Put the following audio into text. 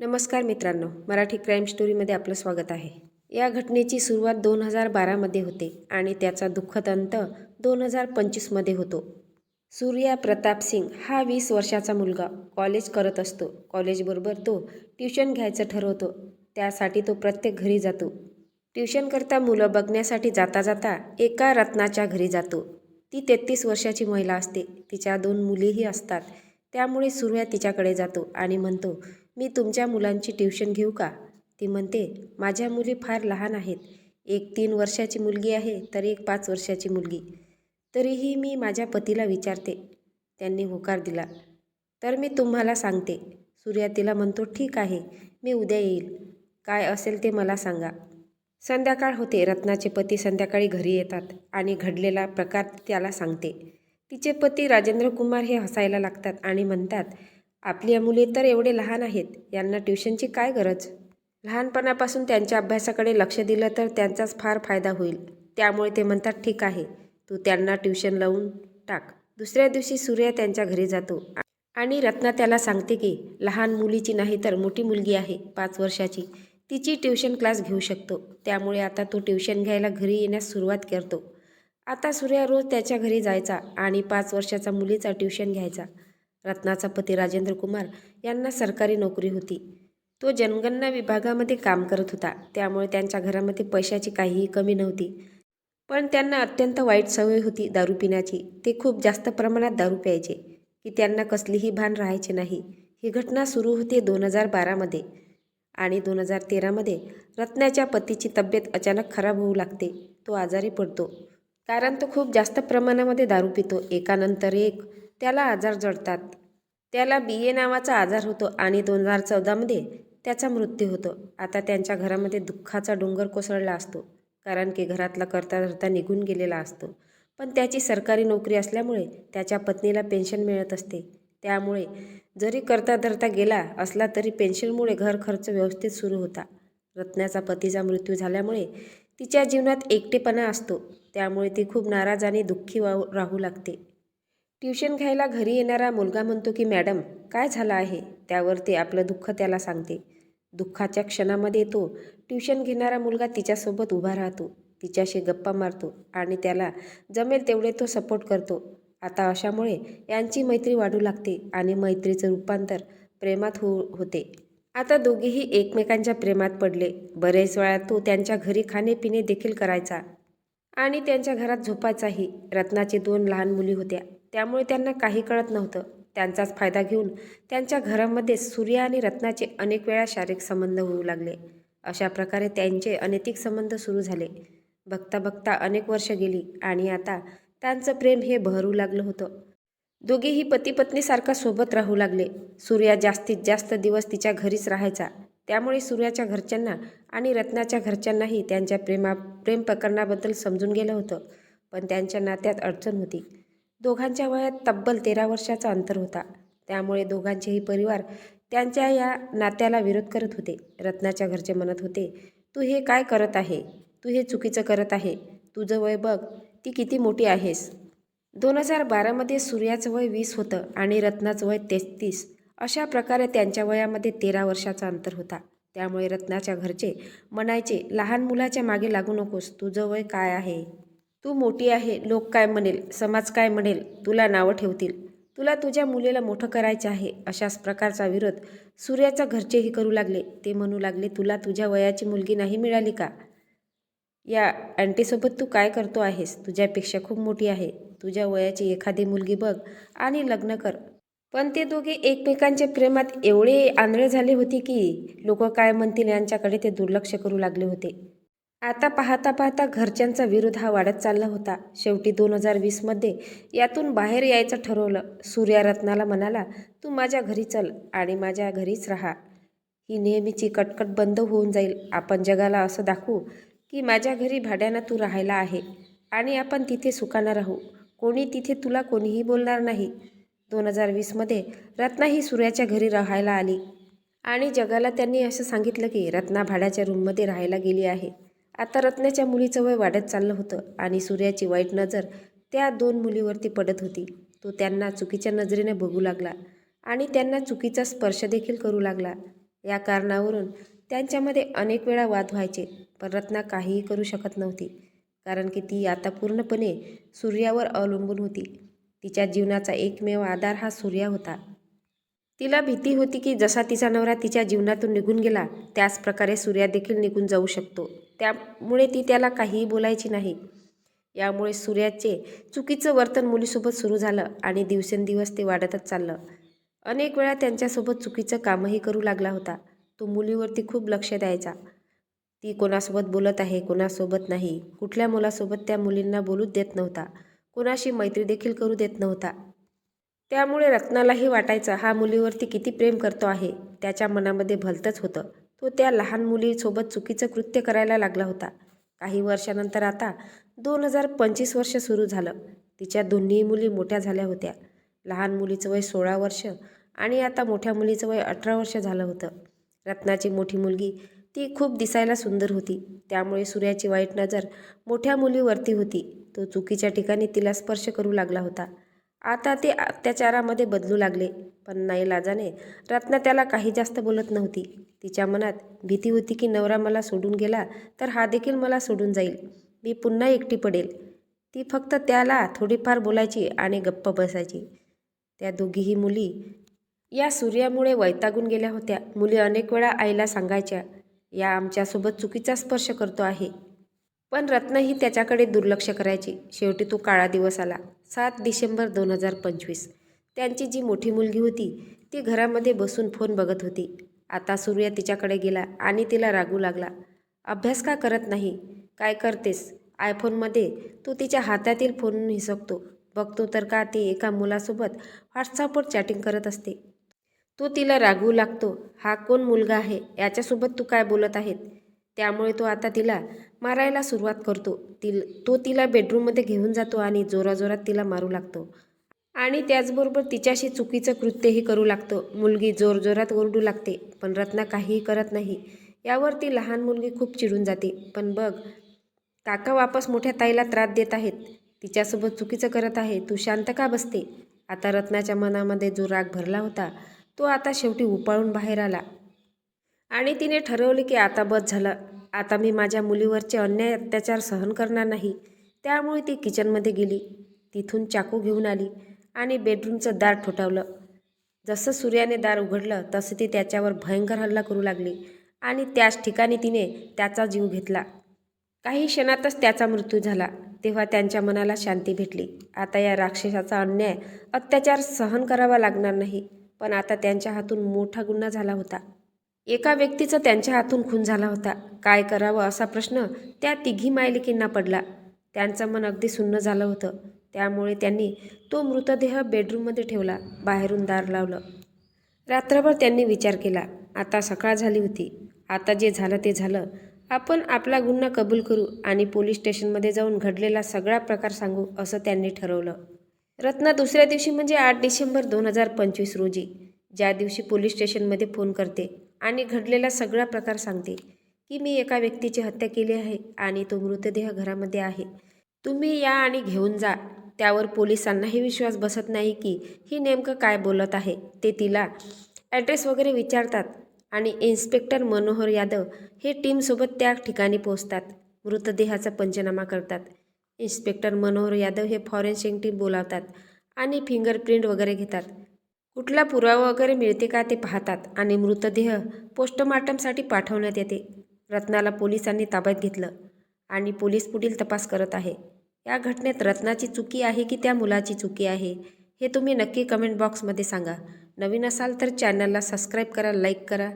नमस्कार मित्रांनो मराठी क्राईम स्टोरीमध्ये आपलं स्वागत आहे. या घटनेची सुरुवात दोन हजार बारामध्ये होते आणि त्याचा दुःखद अंत दोन हजार पंचवीसमध्ये होतो. सूर्या प्रताप सिंग हा वीस वर्षाचा मुलगा कॉलेज करत असतो. कॉलेजबरोबर तो ट्युशन घ्यायचं ठरवतो. त्यासाठी तो प्रत्येक घरी जातो. ट्युशनकरता मुलं बघण्यासाठी जाता जाता एका रत्नाच्या घरी जातो. ती तेहतीस वर्षाची महिला असते. तिच्या दोन मुलीही असतात. त्यामुळे सूर्या तिच्याकडे जातो आणि म्हणतो मी तुमच्या मुलांची ट्युशन घेऊ का? ती म्हणते माझ्या मुली फार लहान आहेत. एक तीन वर्षाची मुलगी आहे तर एक पाच वर्षाची मुलगी. तरीही मी माझ्या पतीला विचारते. त्यांनी होकार दिला. तर मी तुम्हाला सांगते. सूर्या तिला म्हणतो ठीक आहे मी उद्या येईल. काय असेल ते मला सांगा. संध्याकाळ होते. रत्नाचे पती संध्याकाळी घरी येतात आणि घडलेला प्रकार त्याला सांगते. तिचे पती राजेंद्र कुमार हे हसायला लागतात आणि म्हणतात आपली मुले तर एवढे लहान आहेत यांना ट्युशनची काय गरज? लहानपणापासून त्यांच्या अभ्यासाकडे लक्ष दिलं तर त्यांचाच फार फायदा होईल. त्यामुळे ते म्हणतात ठीक आहे तू त्यांना ट्युशन लावून टाक. दुसऱ्या दिवशी सूर्या त्यांच्या घरी जातो आणि रत्ना त्याला सांगते की लहान मुलीची नाही तर मोठी मुलगी आहे पाच वर्षाची. तिची ट्युशन क्लास घेऊ शकतो. त्यामुळे आता तो ट्युशन घ्यायला घरी येण्यास सुरुवात करतो. आता सूर्या रोज त्याच्या घरी जायचा आणि पाच वर्षाचा मुलीचा ट्युशन घ्यायचा. रत्नाचा पती राजेंद्र कुमार यांना सरकारी नोकरी होती. तो जनगणना विभागामध्ये काम करत होता. त्यामुळे त्यांच्या घरामध्ये पैशाची काहीही कमी नव्हती. पण त्यांना अत्यंत वाईट सवय होती दारू पिण्याची. ते खूप जास्त प्रमाणात दारू प्यायचे की त्यांना कसलीही भान राहायचे नाही. ही घटना सुरू होते दोन हजार बारामध्ये आणि दोन हजार तेरामध्ये रत्नाच्या पतीची तब्येत अचानक खराब होऊ लागते. तो आजारी पडतो. कारण तो खूप जास्त प्रमाणामध्ये दारू पितो. एकानंतर एक त्याला आजार जडतात. त्याला बी ए नावाचा आजार होतो आणि दोन हजार चौदामध्ये त्याचा मृत्यू होतो. आता त्यांच्या घरामध्ये दुःखाचा डोंगर कोसळला असतो कारण की घरातला करता धरता निघून गेलेला असतो. पण त्याची सरकारी नोकरी असल्यामुळे त्याच्या पत्नीला पेन्शन मिळत असते. त्यामुळे जरी करता धरता गेला असला तरी पेन्शनमुळे घर खर्च व्यवस्थित सुरू होता. रत्नाचा पतीचा मृत्यू झाल्यामुळे तिच्या जीवनात एकटेपणा असतो. त्यामुळे ती खूप नाराज आणि दुःखी वाहू राहू लागते. ट्युशन घ्यायला घरी येणारा मुलगा म्हणतो की मॅडम काय झालं आहे? त्यावर ते आपलं दुःख त्याला सांगते. दुःखाच्या क्षणामध्ये तो ट्युशन घेणारा मुलगा तिच्यासोबत उभा राहतो. तिच्याशी गप्पा मारतो आणि त्याला जमेल तेवढे तो सपोर्ट करतो. आता अशामुळे यांची मैत्री वाढू लागते आणि मैत्रीचं रूपांतर प्रेमात हो होते. आता दोघेही एकमेकांच्या प्रेमात पडले. बरेच वेळा तो त्यांच्या घरी खाणेपिणे देखील करायचा आणि त्यांच्या घरात झोपायचाही. रत्नाची दोन लहान मुली होत्या. त्यामुळे त्यांना काही कळत नव्हतं. त्यांचाच फायदा घेऊन त्यांच्या घरामध्ये सूर्य आणि रत्नाचे अनेक वेळा शारीरिक संबंध होऊ लागले. अशा प्रकारे त्यांचे अनैतिक संबंध सुरू झाले. बघता बघता अनेक वर्ष गेली आणि आता त्यांचं प्रेम हे बहरू लागलं होतं. दोघेही पती पत्नीसारखा सोबत राहू लागले. सूर्या जास्तीत जास्त दिवस तिच्या घरीच राहायचा. त्यामुळे सूर्याच्या घरच्यांना आणि रत्नाच्या घरच्यांनाही त्यांच्या प्रेमा प्रेम प्रकरणाबद्दल समजून गेलं होतं. पण त्यांच्या नात्यात अडचण होती. दोघांच्या वयात तब्बल तेरा वर्षाचा अंतर होता. त्यामुळे दोघांचेही परिवार त्यांच्या या नात्याला विरोध करत होते. रत्नाच्या घरचे म्हणत होते तू हे काय करत आहे? तू हे चुकीचं करत आहे. तुझं वय बघ ती किती मोठी आहेस. दोन हजार बारामध्ये सूर्याचं वय वीस होतं आणि रत्नाचं वय तेहतीस. अशा प्रकारे त्यांच्या वयामध्ये तेरा वर्षाचा अंतर होता. त्यामुळे रत्नाच्या घरचे म्हणायचे लहान मुलाच्या मागे लागू नकोस. तुझं वय काय आहे? तू मोठी आहे लोक काय म्हणेल समाज काय म्हणेल तुला नावं ठेवतील. तुला तुझ्या मुलीला मोठं करायचं आहे अशाच प्रकारचा विरोध सूर्याचा घरचेही करू लागले. ते म्हणू लागले तुला तुझ्या वयाची मुलगी नाही मिळाली का? या अँटीसोबत तू काय करतो आहेस? तुझ्यापेक्षा खूप मोठी आहे. तुझ्या वयाची एखादी मुलगी बघ आणि लग्न कर. पण ते दोघे एकमेकांच्या प्रेमात एवढे आंधळे झाले होते की लोक काय म्हणतील यांच्याकडे ते दुर्लक्ष करू लागले होते. आता पाहता पाहता घरच्यांचा विरोध हा वाढत चालला होता. शेवटी दोन हजार वीसमध्ये यातून बाहेर यायचं ठरवलं. सूर्या रत्नाला म्हणाला तू माझ्या घरी चल आणि माझ्या घरीच राहा. ही नेहमीची कटकट बंद होऊन जाईल. आपण जगाला असं दाखवू की माझ्या घरी भाड्यानं तू राहायला आहे आणि आपण तिथे सुखानं राहू. कोणी तिथे तुला कोणीही बोलणार नाही. दोन हजार वीसमध्ये रत्ना ही सूर्याच्या घरी राहायला आली आणि जगाला त्यांनी असं सांगितलं की रत्ना भाड्याच्या रूममध्ये राहायला गेली आहे. आता रत्नाच्या मुलीचं वय वाढत चाललं होतं आणि सूर्याची वाईट नजर त्या दोन मुलीवरती पडत होती. तो त्यांना चुकीच्या नजरेने बघू लागला आणि त्यांना चुकीचा स्पर्श देखील करू लागला. या कारणावरून त्यांच्यामध्ये अनेक वेळा वाद व्हायचे पण रत्ना काहीही करू शकत नव्हती कारण की ती आता पूर्णपणे सूर्यावर अवलंबून होती. तिच्या जीवनाचा एकमेव आधार हा सूर्या होता. तिला भीती होती की जसा तिचा नवरा तिच्या जीवनातून निघून गेला त्याच प्रकारे सूर्या देखील निघून जाऊ शकतो. त्यामुळे ती त्याला काहीही बोलायची नाही. यामुळे सूर्याचे चुकीचं वर्तन मुलीसोबत सुरू झालं आणि दिवसेंदिवस ते वाढतच चाललं. अनेक वेळा त्यांच्यासोबत चुकीचं कामही करू लागला होता. तो मुलीवरती खूप लक्ष द्यायचा. ती कोणासोबत बोलत आहे कोणासोबत नाही. कुठल्या मुलासोबत त्या मुलींना बोलूच देत नव्हता. कोणाशी मैत्री देखील करू देत नव्हता. त्यामुळे रत्नालाही वाटायचं हा मुलीवरती किती प्रेम करतो आहे. त्याच्या मनामध्ये भलतंच होतं. तो त्या लहान मुलीसोबत चुकीचं कृत्य करायला लागला होता. काही वर्षानंतर आता दोन हजार पंचवीस वर्ष सुरू झालं. तिच्या दोन्ही मुली मोठ्या झाल्या होत्या. लहान मुलीचं वय सोळा वर्ष आणि आता मोठ्या मुलीचं वय अठरा वर्ष झालं होतं. रत्नाची मोठी मुलगी ती खूप दिसायला सुंदर होती. त्यामुळे सूर्याची वाईट नजर मोठ्या मुलीवरती होती. तो चुकीच्या ठिकाणी तिला स्पर्श करू लागला होता. आता ते अत्याचारामध्ये बदलू लागले पण नाही लाजाने रत्ना त्याला काही जास्त बोलत नव्हती. तिच्या मनात भीती होती की नवरा मला सोडून गेला तर हा देखील मला सोडून जाईल. मी पुन्हा एकटी पडेल. ती फक्त त्याला थोडीफार बोलायची आणि गप्प बसायची. त्या दोघीही मुली या सूर्यामुळे वैतागून गेल्या होत्या. मुली अनेक वेळा आईला सांगायच्या या आमच्यासोबत चुकीचा स्पर्श करतो आहे. पण रत्न ही त्याच्याकडे दुर्लक्ष करायची. शेवटी तो काळा दिवस आला. सात डिसेंबर दोन हजार पंचवीस. त्यांची जी मोठी मुलगी होती ती घरामध्ये बसून फोन बघत होती. आता सूर्य तिच्याकडे गेला आणि तिला रागू लागला. अभ्यास का करत नाही? काय करतेस? आयफोनमध्ये तू तिच्या हातातील फोन हिसकतो. बघतो तर का ती एका मुलासोबत व्हॉट्सअपवर चॅटिंग करत असते? तू तिला रागवू लागतो. हा कोण मुलगा आहे? याच्यासोबत तू काय बोलत आहेत? त्यामुळे तो आता तिला मारायला सुरुवात करतो. तील तो तिला बेडरूममध्ये घेऊन जातो आणि जोराजोरात तिला मारू लागतो. आणि त्याचबरोबर तिच्याशी चुकीचं कृत्यही करू लागतो. मुलगी जोरजोरात ओरडू लागते पण रत्ना काहीही करत नाही. यावर ती लहान मुलगी खूप चिडून जाते. पण बघ काका वापस मोठ्या ताईला त्रास देत आहेत. तिच्यासोबत चुकीचं करत आहे. तू शांत का बसते? आता रत्नाच्या मनामध्ये जो राग भरला होता तो आता शेवटी उपाळून बाहेर आला. आणि तिने ठरवले की आता बस झालं. आता मी माझ्या मुलीवरचे अन्याय अत्याचार सहन करणार नाही. त्यामुळे ती किचनमध्ये गेली. तिथून चाकू घेऊन आली आणि बेडरूमचं दार ठोठावलं. जसं सूर्याने दार उघडलं तसं ती त्याच्यावर भयंकर हल्ला करू लागली आणि त्याच ठिकाणी तिने त्याचा जीव घेतला. काही क्षणातच त्याचा मृत्यू झाला. तेव्हा त्यांच्या मनाला शांती भेटली. आता या राक्षसाचा अन्याय अत्याचार सहन करावा लागणार नाही. पण आता त्यांच्या हातून मोठा गुन्हा झाला होता. एका व्यक्तीचा त्यांच्या हातून खून झाला होता. काय करावं असा प्रश्न त्या तिघी मायलिकींना पडला. त्यांचं मन अगदी सुन्न झालं होतं. त्यामुळे त्यांनी तो मृतदेह बेडरूममध्ये ठेवला बाहेरून दार लावलं. रात्रभर त्यांनी विचार केला आता सकाळ झाली होती. आता जे झालं ते झालं. आपण आपला गुन्हा कबूल करू आणि पोलीस स्टेशनमध्ये जाऊन घडलेला सगळा प्रकार सांगू असं त्यांनी ठरवलं. रत्ना दुसऱ्या दिवशी म्हणजे आठ डिसेंबर दोन हजार पंचवीस रोजी. ज्या दिवशी पोलीस स्टेशनमध्ये फोन करते आणि घडलेला सगळा प्रकार सांगते की मी एका व्यक्तीची हत्या केली आहे आणि तो मृतदेह घरामध्ये आहे. तुम्ही या आणि घेऊन जा. त्यावर पोलिसांनाही विश्वास बसत नाही की ही नेमकं काय बोलत आहे ते तिला ॲड्रेस वगैरे विचारतात आणि इन्स्पेक्टर मनोहर यादव हे टीमसोबत त्या ठिकाणी पोहोचतात मृतदेहाचा पंचनामा करतात. इन्स्पेक्टर मनोहर यादव हे फॉरेन्सिक टीम बोलावतात आणि फिंगरप्रिंट वगैरे घेतात. कुठला पुरावा वगैरे मिळते का ते पाहतात आणि मृतदेह पोस्टमार्टमसाठी पाठवण्यात येते. रत्नाला पोलिसांनी ताब्यात घेतलं आणि पोलीस पुढील तपास करत आहे. या घटनेत रत्नाची चुकी आहे की त्या मुलाची चुकी आहे हे तुम्ही नक्की कमेंट बॉक्समध्ये सांगा. नवीन असाल तर चॅनलला सबस्क्राईब करा लाईक करा.